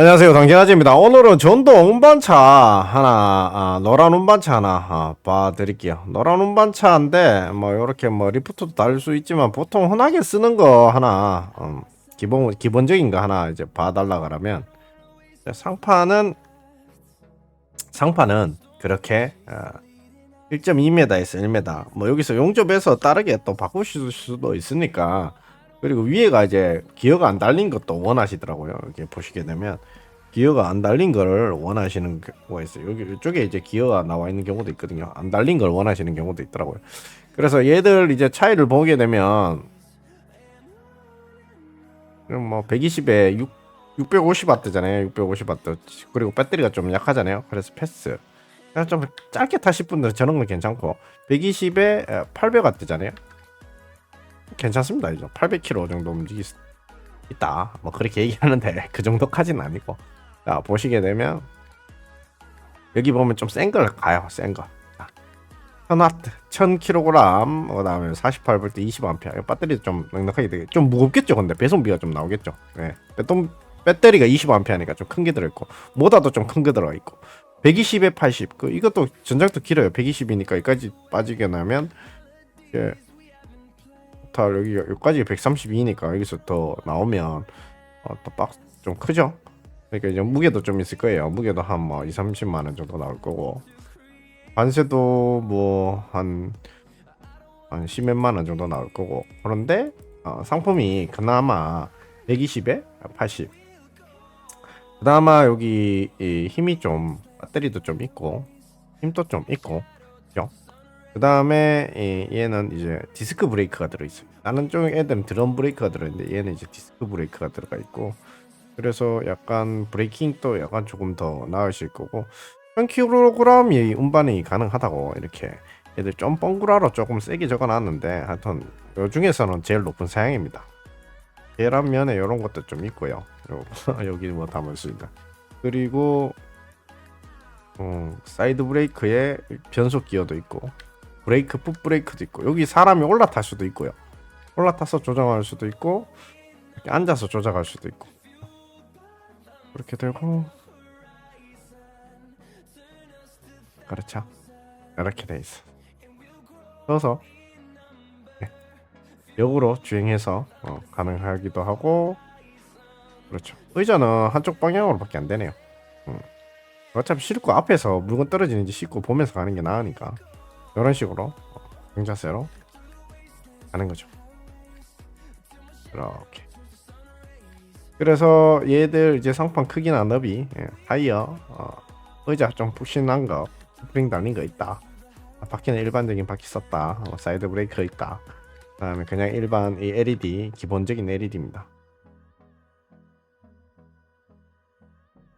안녕하세요. 당진아지입니다. 오늘은 전동 운반차 하나 아, 노란 운반차 하나 아, 봐드릴게요. 노란 운반차인데 뭐 이렇게 뭐 리프트도 달릴 수 있지만 보통 흔하게 쓰는 거 하나 음, 기본 기본적인 거 하나 이제 봐달라 그러면 상판은 상판은 그렇게 아, 1.2m에서 1m 뭐 여기서 용접해서 다르게 또 바꾸실 수도 있으니까 그리고 위에가 이제 기어가 안 달린 것도 원하시더라고요. 이렇게 보시게 되면 기어가 안 달린 걸 원하시는 경우가 있어요. 여기 이쪽에 이제 기어가 나와 있는 경우도 있거든요. 안 달린 걸 원하시는 경우도 있더라고요. 그래서 얘들 이제 차이를 보게 되면 그럼 뭐 120에 6 650W잖아요. 650W. 그리고 배터리가 좀 약하잖아요. 그래서 패스. 그냥 좀 짧게 타실 분들은 저런 건 괜찮고 120에 800W잖아요. 괜찮습니다. 이제 800km 정도 움직일 수 있다. 뭐 그렇게 얘기하는데 그 정도까지는 아니고. 자 보시게 되면 여기 보면 좀 센 걸 가요. 센 거. 1000와트, 1000kg, 그 다음에 48V 20A. 배터리 좀 넉넉하게 되게 좀 무겁겠죠. 근데 배송비가 좀 나오겠죠. 네. 배통 배터리가 20A니까 좀 큰 게 들어 있고 모다도 좀 큰 게 들어 있고 120에 80. 그 이것도 전장도 길어요. 120이니까 여기까지 빠지게 나면 이 게 토탈 여기 여기까지 132니까 여기서 더 나오면 어, 또박좀 크죠. 그러니까 이제 무게도 좀 있을 거예요. 무게도 한 뭐 2, 30만 원 정도 나올 거고 관세도 뭐 한한 10몇만 원 정도 나올 거고 그런데 어, 상품이 그나마 120에 80 그나마 여기 이 힘이 좀 배터리도 좀 있고 힘도 좀 있고 그 다음에 얘는 이제 디스크 브레이크가 들어있어요. 다른 쪽 애들은 드럼 브레이크가 들어있는데 얘는 이제 디스크 브레이크가 들어가 있고 그래서 약간 브레이킹도 약간 조금 더 나으실 거고 1000kg이 운반이 가능하다고 이렇게 얘들 좀 뻥구라로 조금 세게 적어놨는데 하여튼 요 중에서는 제일 높은 사양입니다. 계란 면에 이런 것도 좀 있고요. 요- 여기 뭐 있는 그리고 음, 사이드 브레이크에 변속 기어도 있고 브레이크 풋 브레이크도 있고 여기 사람이 올라탈 수도 있고요. 올라타서 조정할 수도 있고 이렇게 앉아서 조작할 수도 있고 그렇게 되고 그렇죠. 이렇게 돼 있어. 그래서 네. 역으로 주행해서 어, 가능하기도 하고 그렇죠. 의자는 한쪽 방향으로밖에 안 되네요. 음. 어차피 싣고 앞에서 물건 떨어지는지 싣고 보면서 가는 게 나으니까 이런 식으로 경자세로 가는 거죠. 이렇게. 그래서 얘들 이제 상판 크기나 너비, 예, 타이어, 어, 의자 좀 푹신한 거, 스프링 달린 거 있다. 아, 바퀴는 일반적인 바퀴 썼다. 어, 사이드 브레이크 있다. 그다음에 그냥 일반 이 LED 기본적인 LED입니다.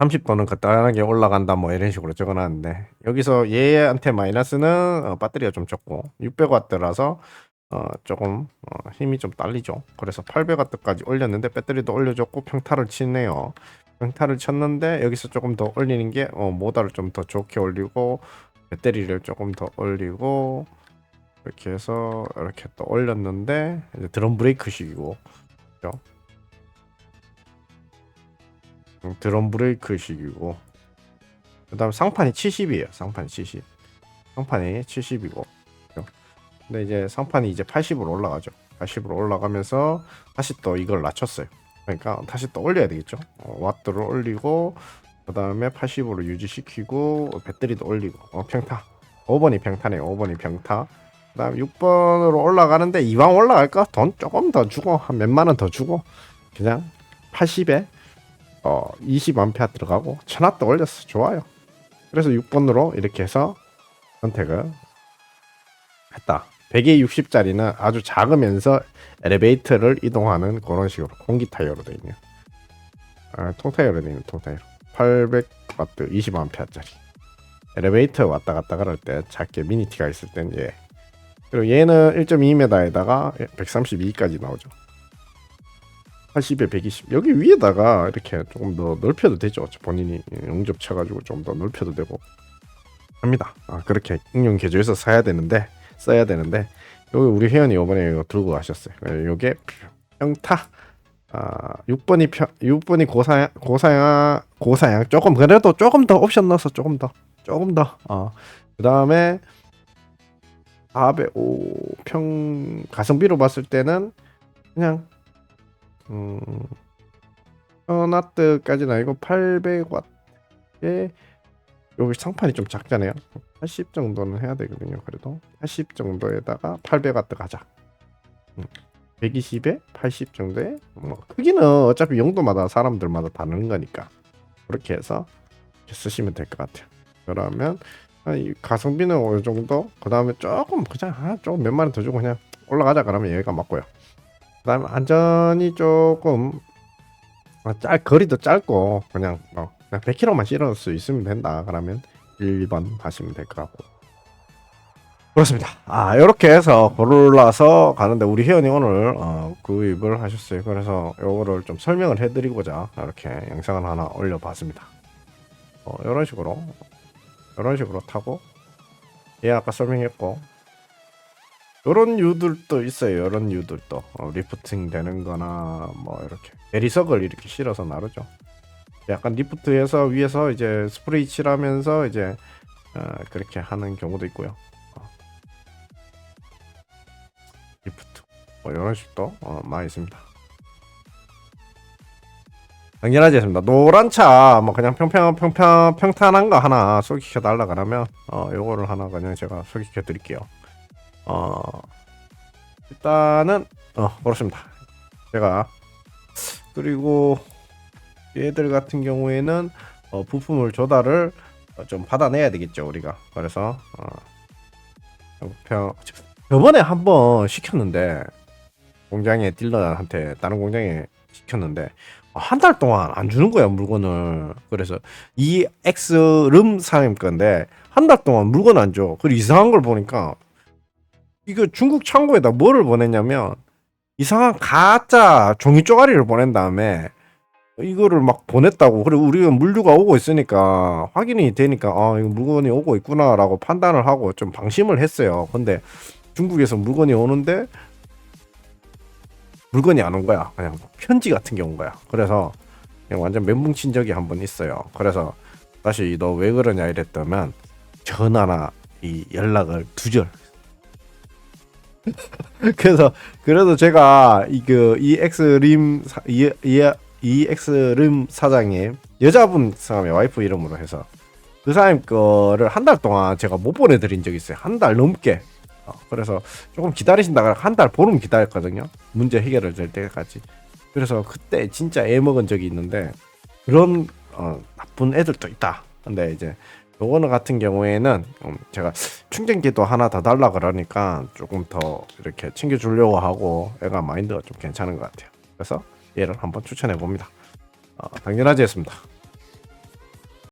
30도는 간단하게 올라간다 뭐 이런 식으로 적어놨는데 여기서 얘한테 마이너스는 어, 배터리가 좀 적고 600W라서 어, 조금 어, 힘이 좀 딸리죠. 그래서 800W까지 올렸는데 배터리도 올려줬고 평타를 치네요. 평타를 쳤는데 여기서 조금 더 올리는 게 어, 모다를 좀더 좋게 올리고 배터리를 조금 더 올리고 이렇게 해서 이렇게 또 올렸는데 드럼 브레이크식이고 그죠? 음, 드럼 브레이크식이고 그 다음 상판이 70이에요. 상판이 70. 상판이 70이고. 근데 이제 상판이 이제 80으로 올라가죠. 80으로 올라가면서 다시 또 이걸 낮췄어요. 그러니까 다시 또 올려야 되겠죠. 어, 와트를 올리고 그 다음에 80으로 유지시키고 배터리도 올리고 어, 평타. 5번이 평타네요. 5번이 평타. 그 다음 6번으로 올라가는데 이왕 올라갈까? 돈 조금 더 주고 한 몇만 원 더 주고 그냥 80에 어 20A 들어가고 1000W 올렸어. 좋아요. 그래서 6번으로 이렇게 해서 선택을 했다. 100에 60짜리는 아주 작으면서 엘리베이터를 이동하는 그런 식으로 공기 타이어로 되어 있네요. 아, 통타이어로 되어 있는 통타이어. 800W 20A짜리. 엘리베이터 왔다 갔다 그럴 때 작게 미니티가 있을 땐 예. 그리고 얘는 1.2m에다가 132까지 나오죠. 80에 120. 여기 위에다가 이렇게 조금 더 넓혀도 되죠. 본인이 용접 쳐가지고 좀 더 넓혀도 되고 합니다. 아, 그렇게 응용 개조해서 사야 되는데 써야 되는데 여기 우리 회원이 이번에 이거 들고 가셨어요. 요게 평타 아 6번이 편 6번이 고사양 고사양 조금 그래도 조금 더 옵션 넣어서 조금 더 조금 더어 그다음에 405평 가성비로 봤을 때는 그냥 음. 천와트까지는 아니고 800와트에 여기 상판이 좀 작잖아요. 80 정도는 해야 되거든요 그래도. 80 정도에다가 800와트 가자. 음, 120에 80 정도에? 뭐 크기는 어차피 용도마다 사람들마다 다른 거니까. 그렇게 해서 쓰시면 될 것 같아요. 그러면 아, 이 가성비는 어느 정도? 그 다음에 조금 그냥 아, 조금 몇만 원 더 주고 그냥 올라가자 그러면 여기가 맞고요 그 다음에 안전이 조금 아, 짤 거리도 짧고 그냥 뭐 그냥 100km만 실을 수 있으면 된다 그러면 1번 하시면 될 것 같고. 그렇습니다. 아 이렇게 해서 골라서 가는데 우리 회원이 오늘 어, 구입을 하셨어요. 그래서 요거를 좀 설명을 해드리고자 이렇게 영상을 하나 올려봤습니다. 어, 이런 식으로 이런 식으로 타고 얘 아까 설명했고 이런 유들도 있어요 이런 유들도 어, 리프팅 되는 거나 뭐 이렇게 대리석을 이렇게 실어서 나르죠 약간 리프트해서 위에서 이제 스프레이 칠하면서 이제 어, 그렇게 하는 경우도 있고요 어. 리프트 뭐 이런 식도 어, 많이 있습니다 당연하지 않습니다. 노란 차, 뭐 그냥 평평 평평 평탄한 거 하나 소개시켜 달라 그러면 어 요거를 하나 그냥 제가 소개시켜 드릴게요. 어 일단은 어 그렇습니다. 제가 그리고 얘들 같은 경우에는 어, 부품을 조달을 어, 좀 받아내야 되겠죠 우리가. 그래서 어 평 저번에 한번 시켰는데 공장에 딜러한테 다른 공장에 시켰는데 한 달 동안 안 주는 거야 물건을 그래서 이 X름 사임 건데 한 달 동안 물건 안 줘. 그리고 이상한 걸 보니까 이거 중국 창고에다 뭐를 보냈냐면 이상한 가짜 종이 쪼가리를 보낸 다음에 이거를 막 보냈다고 그리고 우리가 물류가 오고 있으니까 확인이 되니까 아 이거 물건이 오고 있구나라고 판단을 하고 좀 방심을 했어요 근데 중국에서 물건이 오는데 물건이 안 온 거야. 그냥 편지 같은 게 온 거야. 그래서 그냥 완전 멘붕 친 적이 한 번 있어요. 그래서 다시 너 왜 그러냐 이랬더만 전화나 이 연락을 두절. 그래서 그래도 제가 이그 EX림 사- 이 이- EX림 사장님 여자분 사람의 와이프 이름으로 해서 그 사람 거를 한 달 동안 제가 못 보내드린 적이 있어요. 한 달 넘게. 어, 그래서 조금 기다리신다가 한 달 보름 기다렸거든요. 문제 해결을 될 때까지. 그래서 그때 진짜 애 먹은 적이 있는데 그런 어, 나쁜 애들도 있다. 근데 이제 요거는 같은 경우에는 음, 제가 충전기도 하나 더 달라 그러니까 조금 더 이렇게 챙겨주려고 하고 애가 마인드가 좀 괜찮은 것 같아요. 그래서 얘를 한번 추천해 봅니다. 어, 당연하지 했습니다.